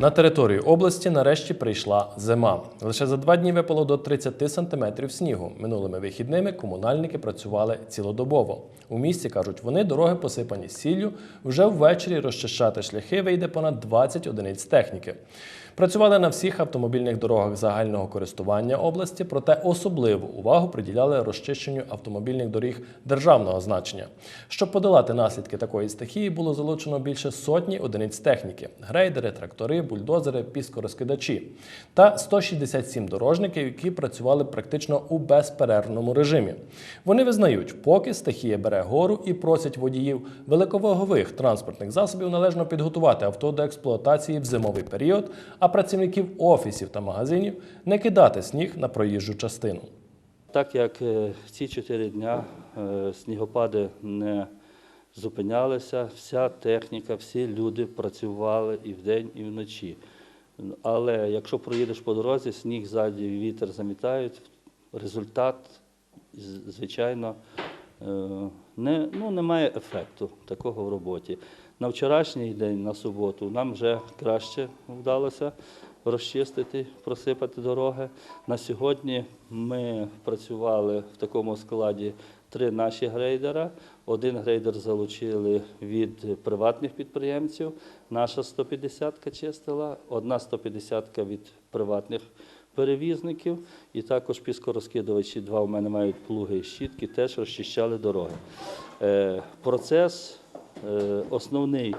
На територію області нарешті прийшла зима. Лише за два дні випало до 30 сантиметрів снігу. Минулими вихідними комунальники працювали цілодобово. У місті кажуть, вони дороги посипані сіллю. Вже ввечері розчищати шляхи вийде понад 20 одиниць техніки. Працювали на всіх автомобільних дорогах загального користування області, проте особливу увагу приділяли розчищенню автомобільних доріг державного значення. Щоб подолати наслідки такої стихії, було залучено більше сотні одиниць техніки: грейдери, трактори, бульдозери, піскорозкидачі та 167 дорожників, які працювали практично у безперервному режимі. Вони визнають, поки стихія бере гору і просять водіїв великовагових транспортних засобів належно підготувати авто до експлуатації в зимовий період, а працівників офісів та магазинів не кидати сніг на проїжджу частину. Так як е, ці чотири дня е, снігопади не зупинялися, вся техніка, всі люди працювали і вдень, і вночі. Але якщо проїдеш по дорозі, сніг ззаді, вітер замітають, результат, звичайно, е, не, ну, немає ефекту такого в роботі. На вчорашній день, на суботу, нам вже краще вдалося розчистити, просипати дороги. На сьогодні ми працювали в такому складі три наші грейдера. Один грейдер залучили від приватних підприємців, наша 150-ка чистила, одна 150-ка від приватних перевізників, і також піскорозкидувачі, два у мене мають плуги і щітки, теж розчищали дороги. Е, Процес е, основний,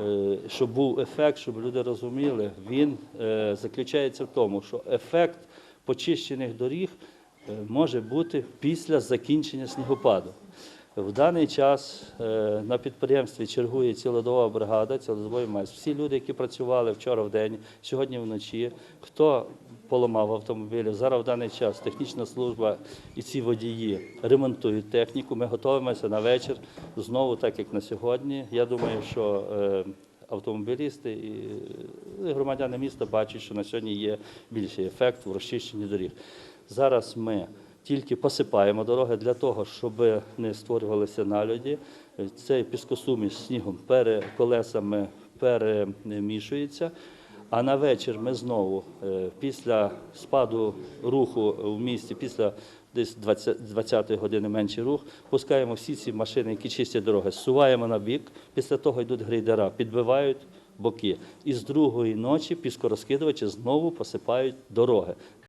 е, щоб був ефект, щоб люди розуміли, він заключається в тому, що ефект почищених доріг може бути після закінчення снігопаду. В даний час е, на підприємстві чергує цілодобова бригада, цілодобовий майстер. Всі люди, які працювали вчора в день, сьогодні вночі, хто поламав автомобілі, зараз в даний час технічна служба і ці водії ремонтують техніку. Ми готуємося на вечір знову, так як на сьогодні. Я думаю, що е, автомобілісти е, громадяни міста бачать, що на сьогодні є більший ефект в розчищенні доріг. Зараз ми тільки посипаємо дороги для того, щоб не створювалися налюді. Цей піскосуміш снігом пере колесами перемішується. А на вечір ми знову е, після спаду руху в місті, після десь 20 20 години менший рух, пускаємо всі ці машини, які чистять дороги, зсуваємо на бік. Після того йдуть грейдера, підбивають боки. І з другої ночі піскорозкидувачі знову посипають дороги.